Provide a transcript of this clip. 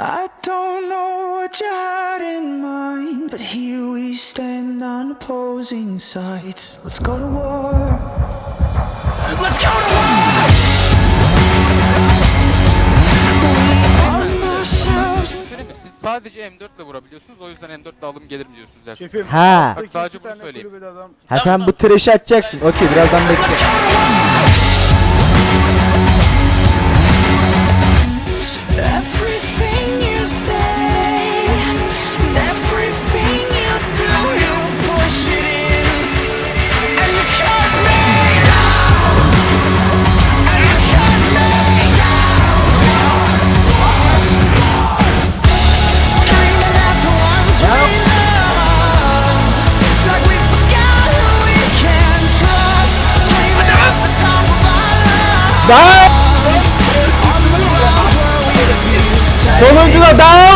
I don't know what you had in mind, but here we stand on opposing sides. Let's go to war. Let's go to war! Mi? Siz sadece M4 ile vurabiliyorsunuz. O yüzden M4 ile alım gelir mi diyorsunuz her Şefim. Ha. Bak sadece bunu söyleyeyim. Ha sen bu trash'i açacaksın. Okey birazdan bekle. Dağ! Sonuncu da dağ!